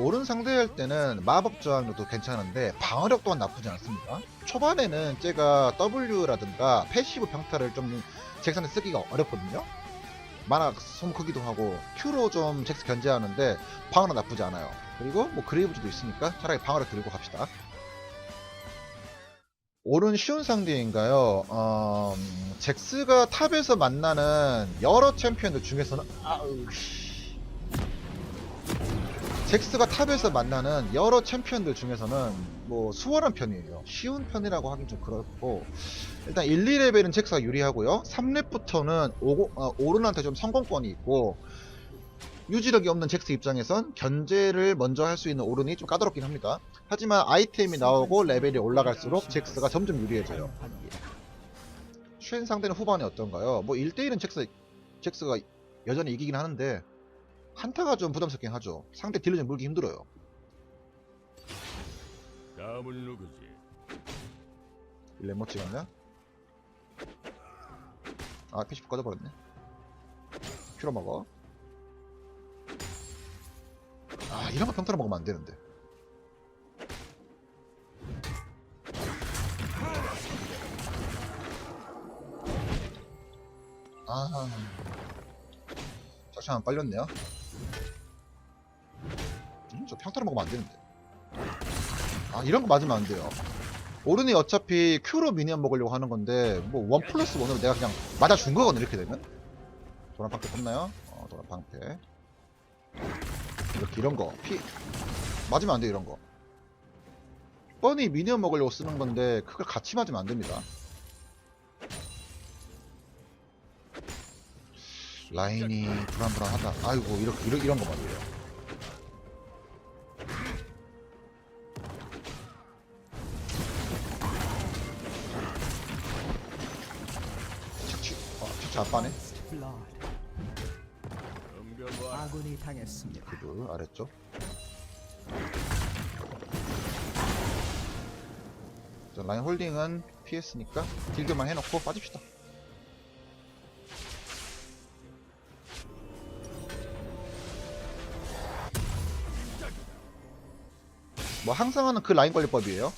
오른 상대할 때는 마법 저항력도 괜찮은데 방어력 또한 나쁘지 않습니다. 초반에는 제가 W라든가 패시브 평타를 좀 잭슨한테 쓰기가 어렵거든요. 만화 소모 크기도 하고 Q로 좀 잭스 견제하는데 방어는 나쁘지 않아요. 그리고 뭐 그레이브즈도 있으니까 차라리 방어를 들고 갑시다. 오른 쉬운 상대인가요? 어, 음, 잭스가 탑에서 만나는 여러 챔피언들 중에서는 아우 씨. 잭스가 탑에서 만나는 여러 챔피언들 중에서는 뭐 수월한 편이에요. 쉬운 편이라고 하긴 좀 그렇고 일단 1, 2레벨은 잭스가 유리하고요. 3렙부터는 오고, 어, 오른한테 좀 성공권이 있고 유지력이 없는 잭스 입장에선 견제를 먼저 할 수 있는 오른이 좀 까다롭긴 합니다. 하지만 아이템이 나오고 레벨이 올라갈수록 잭스가 점점 유리해져요. 쉔 상대는 후반에 어떤가요? 뭐 1대1은 잭스, 잭스가 여전히 이기긴 하는데 한타가 좀 부담스럽긴 하죠. 상대 딜을 좀 물기 힘들어요. 다음은 누구지? 레모 찍었냐? 아, PC 꺼져버렸네. 필요 먹어. 아, 이런 거 평타로 먹으면 안 되는데. 아, 잠시만 빨렸네요. 평타로 먹으면 안 되는데. 아, 이런 거 맞으면 안 돼요. 오른이 어차피 Q로 미니언 먹으려고 하는 건데 뭐 원 플러스 원으로 내가 그냥 맞아준 거거든 이렇게 되면. 도란 방패 뽑나요? 어 도란 방패. 이렇게 이런 거. 피 맞으면 안 돼 이런 거. 뻔히 미니언 먹으려고 쓰는 건데 그걸 같이 맞으면 안 됩니다. 라인이 불안불안하다. 아이고 이렇게 이런, 이런 거 말이에요 어 착취 안 빠네 덤벼봐. 아군이 당했습니다. 그 아래쪽 자, 라인 홀딩은 피했으니까 딜교만 해놓고 빠집시다 뭐 항상 하는 그 라인 관리법이에요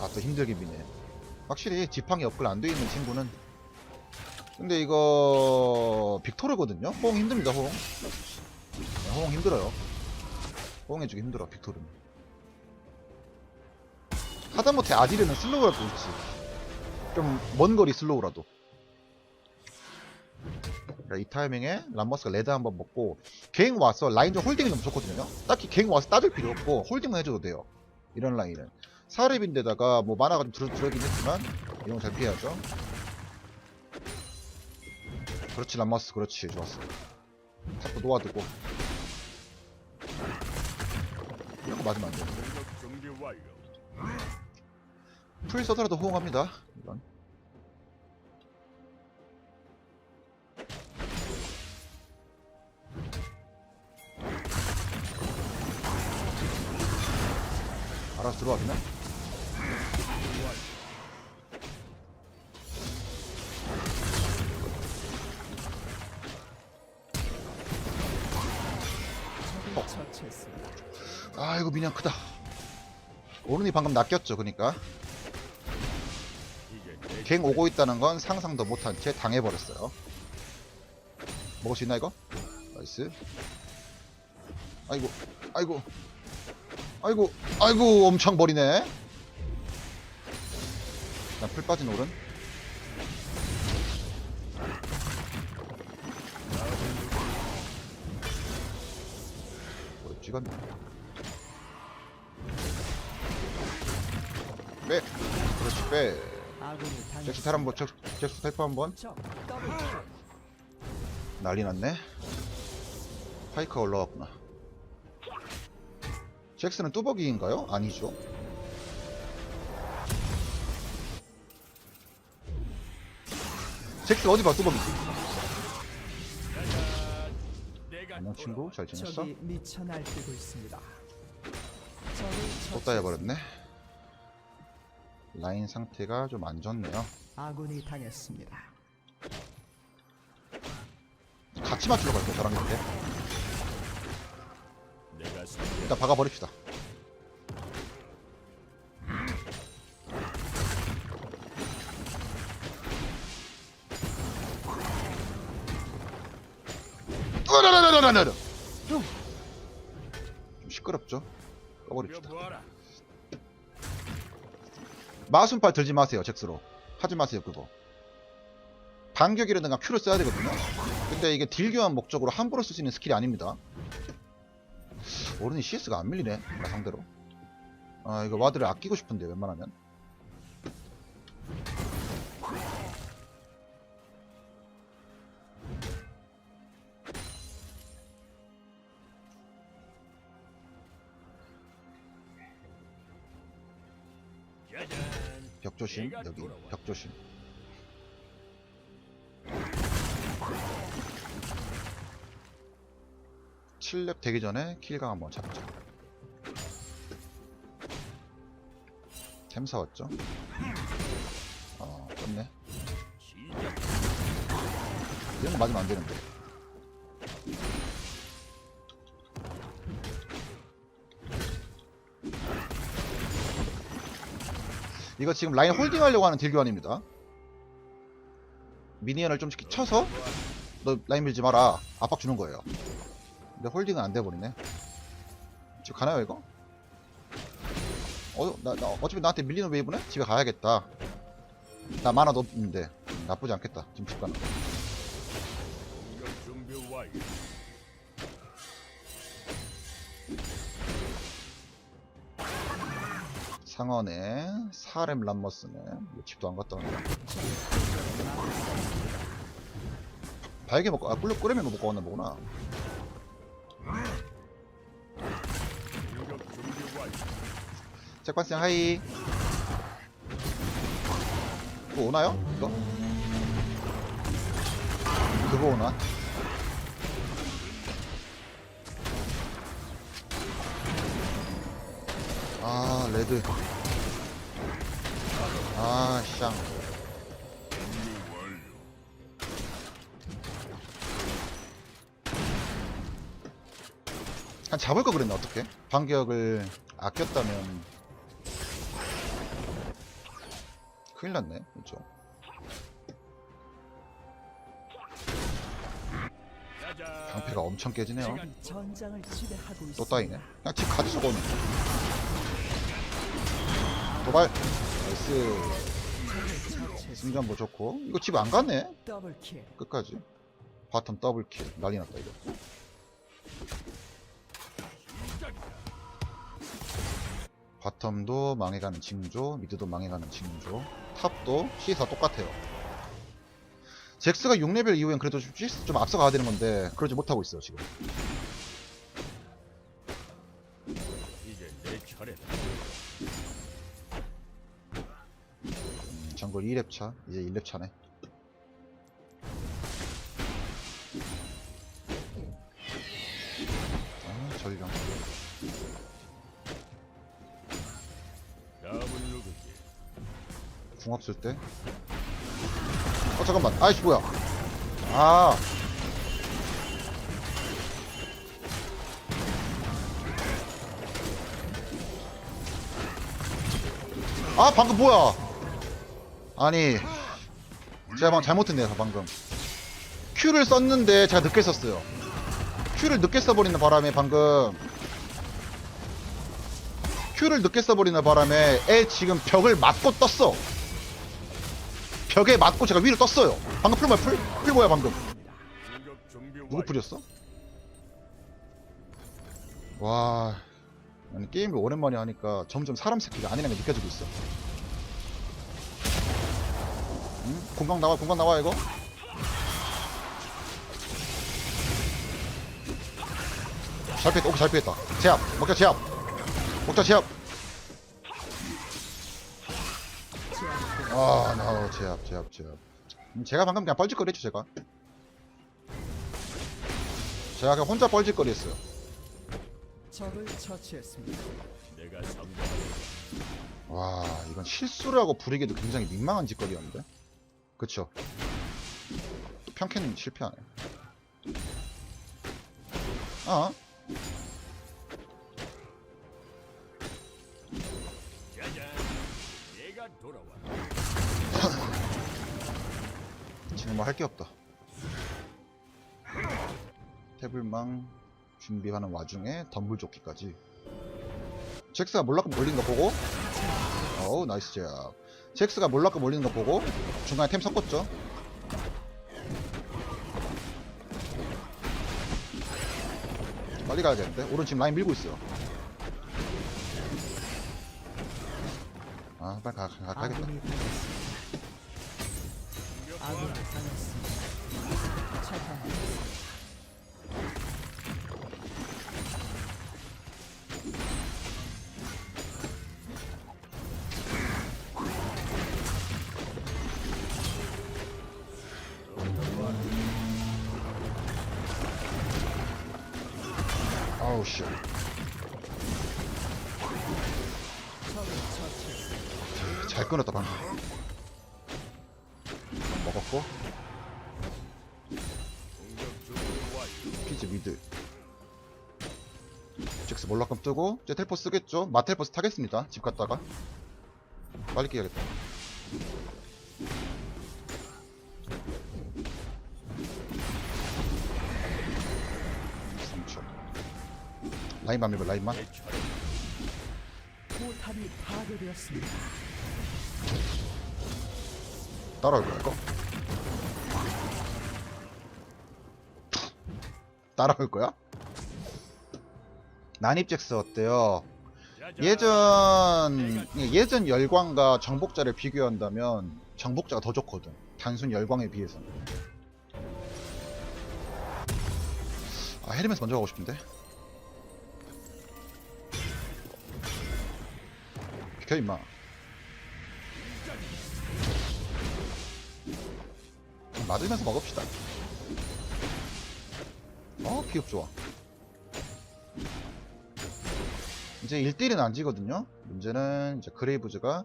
아 또 힘들게 미네 확실히 지팡이 업글 안 돼 있는 친구는. 근데 이거 빅토르거든요? 호응 힘듭니다 호응. 네, 호응 힘들어요. 호응해주기 힘들어 빅토르는. 하다못해 아지르는 슬로우라도 있지. 좀 먼 거리 슬로우라도. 자, 이 타이밍에 람버스가 레드 한번 먹고 갱 와서 라인 좀 홀딩이 너무 좋거든요. 딱히 갱 와서 따질 필요 없고 홀딩만 해줘도 돼요. 이런 라인은 사렙인데다가 뭐 만화가 좀 줄, 줄어긴 했지만 이런 거잘 피해야죠. 그렇지 람마스 그렇지. 좋았어. 자꾸 놓아두고. 이런 거 맞으면 안돼. 풀 서더라도 호응합니다. 이건. 알아서 들어와 그냥 미냥 크다. 오른이 방금 낚였죠 그니까. 갱 오고 있다는 건 상상도 못한 채 당해버렸어요. 먹을 수 있나 이거? 나이스. 아이고 아이고. 아이고 아이고 엄청 버리네. 일단 풀 빠진 오른. 뭐 찍었네 빼 그렇지 빼 아군이 잭스 당했습니다. 탈 한번 잭스, 잭스 탈프 한번. 난리 났네. 파이크가 올라왔구나. 잭스는 뚜벅이인가요? 아니죠? 잭스 어디 봐 뚜벅이지 내가 안녕 친구. 잘 지냈어? 또 따여버렸네 라인 상태가 좀 안 좋네요 아군이 당했습니다. 같이 맞추려고 할게요 저랑 이렇게. 일단 박아버립시다. 으라라라라라라. 좀 시끄럽죠? 꺼버립시다. 마순팔 들지 마세요, 잭스로. 하지 마세요, 그거. 반격이라든가 큐를 써야 되거든요. 근데 이게 딜 교환 목적으로 함부로 쓸 수 있는 스킬이 아닙니다. 오른이 CS가 안 밀리네, 나 상대로. 아, 이거 와드를 아끼고 싶은데, 웬만하면. 벽 조심, 여기. 벽 조심. 칠렙 되기 전에 킬강 한번 잡자. 템 사왔죠? 어. 시작. 이런 거 맞으면 안 되는데. 이거 지금 라인 홀딩 하려고 하는 딜 교환입니다. 미니언을 좀 쳐서 너 라인 밀지 마라. 압박 주는 거예요. 근데 홀딩은 안 돼버리네. 지금 가나요 이거? 어, 나, 나 어차피 나한테 밀리는 웨이브네? 집에 가야겠다. 나 만화도 없는데 나쁘지 않겠다. 지금 집 가는. 상원에 사렘 람머스네 뭐 집도 안 갔다 왔네 발개 먹고 아 꿀, 꿀에면 먹고 왔나 보구나. 잭반스양 하이 그거 오나요? 이거? 그거 오나? 아 레드 아샹 한 잡을 거 그랬나 어떻게? 반격을 아꼈다면 큰일 났네 짜잔. 방패가 엄청 깨지네요. 또 따이네 그냥 집 가지죠 거는 도발. 나이스. 승전보 좋고. 이거 집 안 갔네. 끝까지. 바텀 더블킬. 난리 났다 이거. 바텀도 망해가는 징조 미드도 망해가는 징조. 탑도 시사 똑같아요. 잭스가 6레벨 이후엔 그래도 좀, 좀 앞서가야 되는 건데 그러지 못하고 있어요 지금 음, 정글 2렙 차 이제 1렙 차네 아 전령? 궁 없을 때. 어 잠깐만. 아이씨 뭐야? 아. 아 방금 뭐야? 아니 제가 방금 잘못했네요 방금. Q를 썼는데 제가 늦게 썼어요. Q를 늦게 써버리는 바람에 방금 Q를 늦게 써버리는 바람에 애 지금 벽을 맞고 떴어. 벽에 맞고 제가 위로 떴어요. 방금 풀 뭐야 풀? 풀 뭐야 방금? 누구. 풀이었어? 와 아니 게임을 오랜만에 하니까 점점 사람 새끼가 아니라는 게 느껴지고 있어. 응? 공강 나와 공강 나와 이거? 잘 피했다 오케이 잘 피했다 제압 먹자 제압 먹자 제압 아나 제압 제압 제압 음, 제가 방금 그냥 뻘짓거리 했죠 제가 제가 그냥 혼자 뻘짓거리 했어요 적을 처치했습니다. 와 이건 실수라고 부르기도 굉장히 민망한 짓거리였는데 그쵸. 평캔 실패하네. 아. 지금 뭐 할 게 없다. 태블망 준비하는 와중에 덤블조끼까지. 잭스가 몰락금 걸린 거 보고? 어우 나이스 잭. 잭스가 몰락금 몰리는 거 보고 중간에 템 섞었죠. 빨리 가야 되는데 오른 지금 라인 밀고 있어요. 아 빨리 가, 가, 당했습니다. 아군이 당했습니다. 처치했습니다. 잘 끊었다 방금. 먹었고. 피지 미드. 잭스 몰락감 뜨고 이제 텔포 쓰겠죠? 마텔포스 타겠습니다 집 갔다가. 빨리 끼야겠다 라인만 밀고 라인만. 포탑이 파괴되었습니다. 따라올 거야 이거 따라올 거야? 난입 잭스 어때요? 예전 예전 열광과 정복자를 비교한다면 정복자가 더 좋거든. 단순 열광에 비해서. 아 헤르메스 먼저 가고 싶은데. 비켜 임마. 맞으면서 먹읍시다. 어 피흡 좋아. 이제 1대1은 안 지거든요. 문제는 이제 그레이브즈가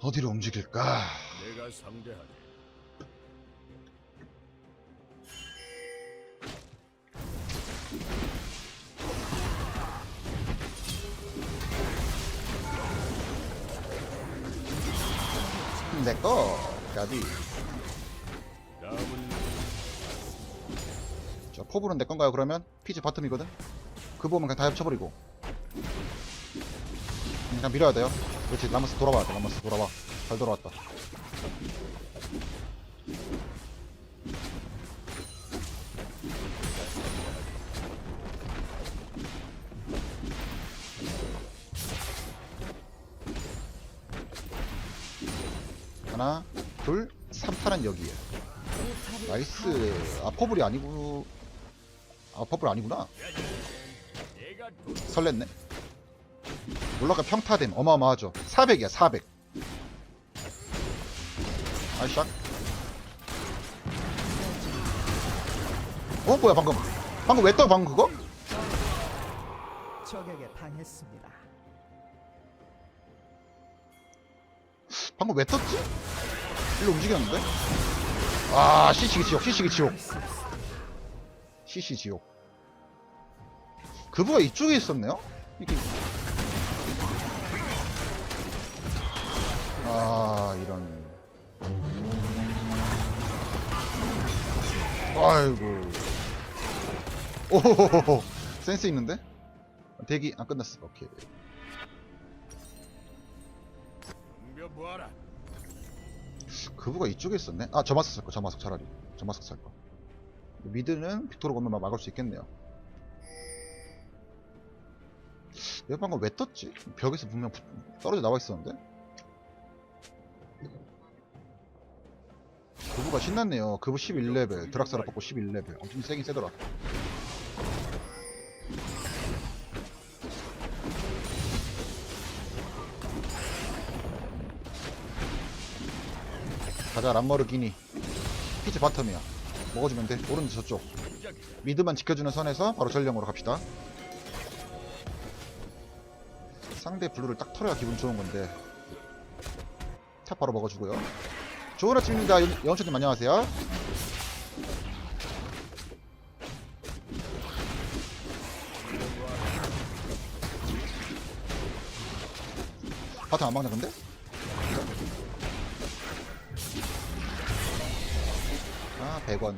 어디로 움직일까? 내가 상대하네. 가디. 다음은 자 포브는 내 건가요? 그러면 피지 바텀이거든. 그 부분 그냥 다 합쳐버리고. 그냥 밀어야 돼요. 그렇지 라머스 돌아와야 돼. 라머스 돌아와. 잘 돌아왔다. 하나, 둘, 3탄은 여기에. 나이스. 아, 퍼블이 아니고. 아, 퍼블 아니구나. 설렜네. 몰라가 평타됨. 어마어마하죠. 400이야, 400. 아이샥. 어, 뭐야, 방금. 방금 왜 떠, 방금 그거? 적에게 당했습니다. 방금 왜 떴지? 일로 움직였는데? 아, 시시기 지옥, 시시기 지옥. 시시 지옥. 그부가 이쪽에 있었네요? 이게. 아, 이런. 아이고. 오호호호. 센스 있는데? 대기, 안 끝났어. 오케이. 그부가 이쪽에 있었네? 아, 저마스 살 거, 저마스 차라리. 저마스 살 거. 미드는 빅토르 건너만 막을 수 있겠네요. 얘 방금 왜 떴지? 벽에서 분명 부- 떨어져 나와 있었는데? 그부가 신났네요. 그부 11레벨, 드락사라 뽑고 11레벨. 엄청 세긴 세더라. 가자, 람머르기니. 피치 바텀이야. 먹어주면 돼. 오른쪽 저쪽. 미드만 지켜주는 선에서 바로 전령으로 갑시다. 상대 블루를 딱 털어야 기분 좋은 건데. 탑 바로 먹어주고요. 좋은 아침입니다. 영원초님 안녕하세요. 바텀 안 막나 근데? 100원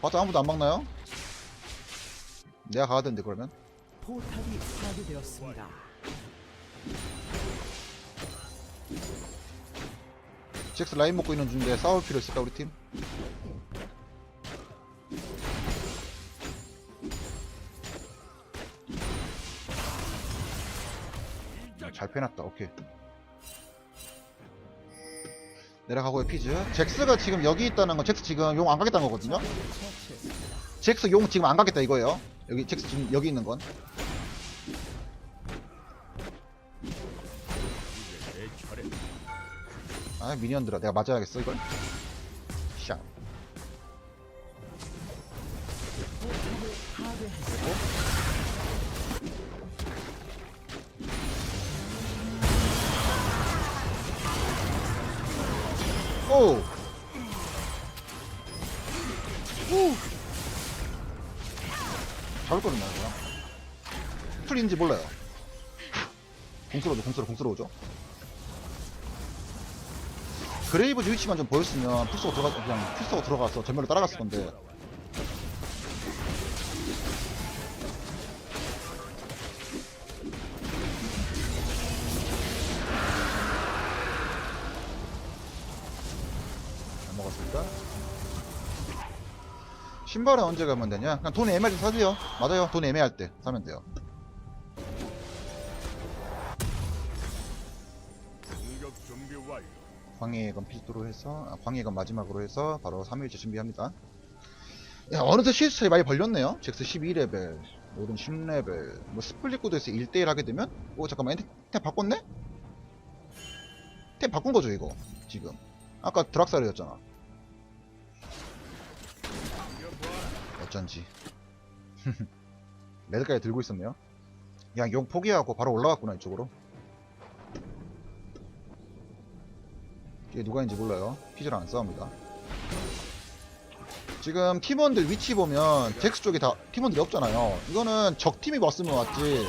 바트 아무도 안 막나요? 내가 가야 되는데 그러면 포탑이 파괴되었습니다. 잭스 라인 먹고 있는 중인데 싸울 필요 있을까 우리 팀? 잘 빼놨다 오케이 내려가고요 피즈 잭스가 지금 여기 있다는 건 잭스 지금 용 안 가겠다는 거거든요. 잭스 용 지금 안 가겠다 이거예요 여기 잭스 지금 여기 있는 건. 아 미니언들아 내가 맞아야겠어 이걸 오! 오! 잡을거든요 이거 풀인지 몰라요 공스러워죠 공스러워 공스러워죠 그레이브 위치만 좀 보였으면 풀쏘고 들어가 그냥 풀쏘고 들어가서 전멸로 따라갔을 건데 신발은 언제 가면 되냐? 그냥 돈 애매할 때 사세요. 맞아요. 돈 애매할 때 사면 돼요. 광해건 필두로 해서 아, 광해건 마지막으로 해서 바로 3일째 준비합니다. 야 어느새 CS 차이 많이 벌렸네요. 잭스 12레벨, 오른 10레벨, 뭐 스플릿 구도에서 1대1 하게 되면 오 잠깐만 템, 템 바꿨네? 템 바꾼 거죠 이거 지금. 아까 드락사르였잖아. 어쩐지. 레드까지 들고 있었네요. 그냥 용 포기하고 바로 올라갔구나 이쪽으로. 이게 누가 있는지 몰라요. 피즈랑 안 싸웁니다. 지금 팀원들 위치 보면 잭스 쪽에 다 팀원들이 없잖아요. 이거는 적 팀이 왔으면 왔지.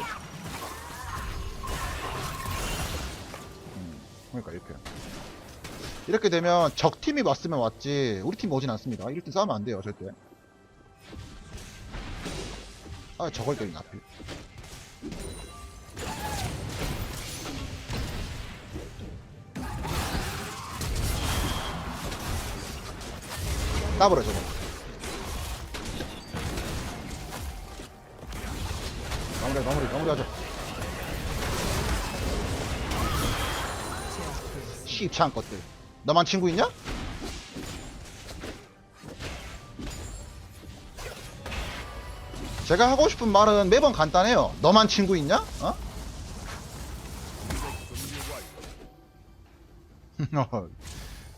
음, 그러니까 이렇게. 이렇게 되면 적 팀이 왔으면 왔지. 우리 팀 오진 않습니다. 이럴 때 싸우면 안 돼요, 절대. 아, 저걸 때리나 하필. 따버려 저거 마무리 마무리 마무리하자 시입차한 것들 너만 친구 있냐? 제가 하고 싶은 말은 매번 간단해요. 너만 친구 있냐? 어? 완료.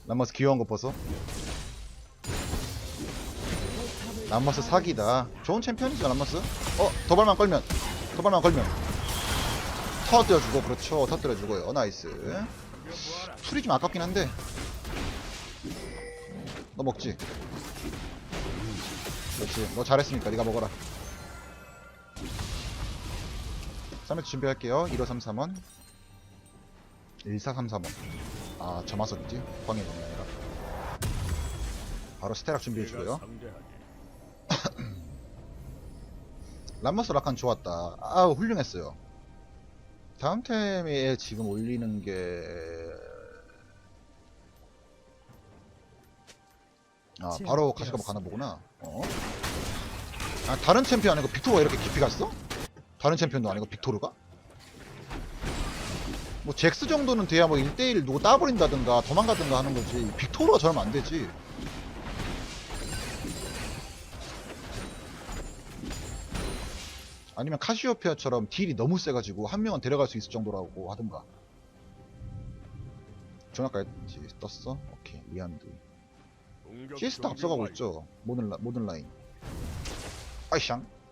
람머스 귀여운 거 보소 람머스 사기다. 좋은 챔피언이죠 람머스. 어 도발만 걸면. 도발만 걸면. 터뜨려주고 그렇죠. 터뜨려주고요. 나이스. 풀이 좀 아깝긴 한데. 너 먹지? 그렇지. 너 잘했으니까 네가 먹어라 3회 준비할게요 1533원 1433원 아 저마석이지 광해동이 아니라 바로 스테락 준비해주고요. 람머스 라칸 좋았다. 아 훌륭했어요. 다음 템에 지금 올리는 게... 아 바로 가시가 가나 보구나. 어? 아 다른 챔피언 아니고 빅토르가 이렇게 깊이 갔어? 다른 챔피언도 아니고 빅토르가? 뭐 잭스 정도는 돼야 뭐 1대1 누구 따버린다든가 도망가든가 하는 거지. 빅토르가 저러면 안 되지. 아니면 카시오페아처럼 딜이 너무 세가지고 한 명은 데려갈 수 있을 정도라고 하든가. 전화까지 떴어? 오케이 리안드. 시스타 앞서가고. 있죠. 모든, 라, 모든 라인. 아이샹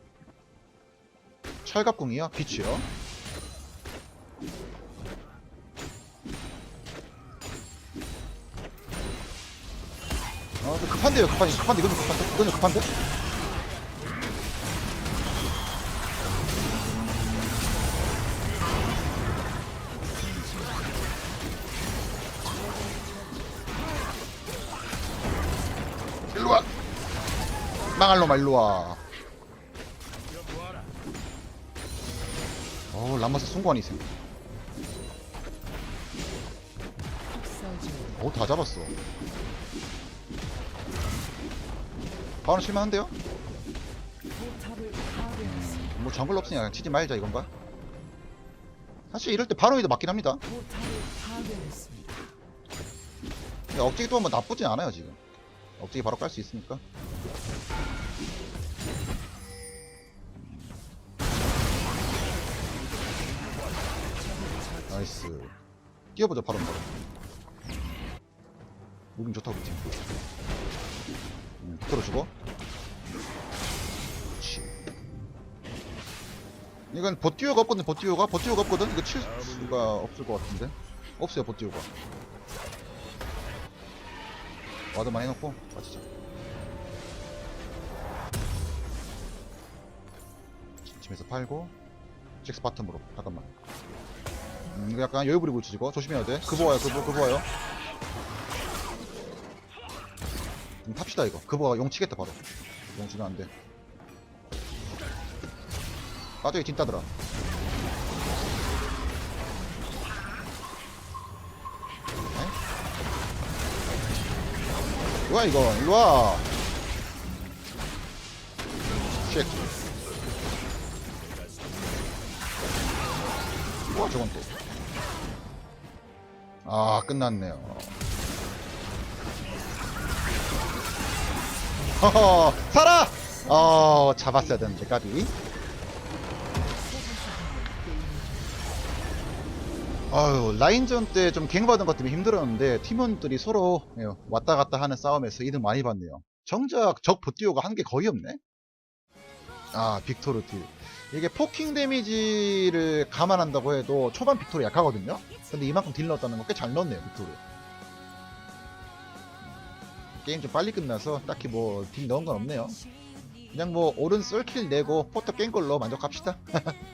철갑궁이요? 빛이요? 아, 저 급한데요, 급한데, 급한데, 이건 좀 급한데, 이건 좀 급한데? 망할 놈아 일로와 덤벼보아라. 어 람마스 순관이 있어 어다 잡았어. 바로 실만한데요? 뭐 정글 없으니까 그냥 치지 말자 이건가? 사실 이럴 때 바로이도 맞긴 합니다. 근데 억제기도 한번 나쁘진 않아요 지금. 억제기 바로 깔 수 있으니까 나이스. 뛰어보자 바로 바로. 무빙 좋다 우리 팀 음, 들어주고 그렇지 이건 보티오가 없거든 보티오가. 보티오가 없거든? 이거 칠 수가 없을 것 같은데. 없어요 보티오가. 와드만 해놓고 맞히자. 침에서 팔고 잭스 바텀으로. 잠깐만 음, 약간 여유 부리고 이거 조심해야 돼. 그거 와요 그거 그거 와요. 음, 탑시다 이거. 그거가 용 치겠다 바로. 용 치면 안 돼. 빠져이 찐따더라. 뭐야 이거. 일로와. 쉣. 뭐야 저건 또 아 끝났네요. 허허 살아! 어 잡았어야 되는데 까비. 아유 라인전 때 좀 갱받은 것 때문에 힘들었는데 팀원들이 서로 예, 왔다 갔다 하는 싸움에서 이득 많이 봤네요. 정작 적 보티오가 한 게 거의 없네 아 빅토르 딜. 이게 포킹 데미지를 감안한다고 해도 초반 빅토르 약하거든요? 근데 이만큼 딜 넣었다는 건꽤잘 넣었네요 빅토르. 게임 좀 빨리 끝나서 딱히 뭐 딜 넣은 건 없네요. 그냥 뭐 오른 썰킬 내고 포터 깬 걸로 만족합시다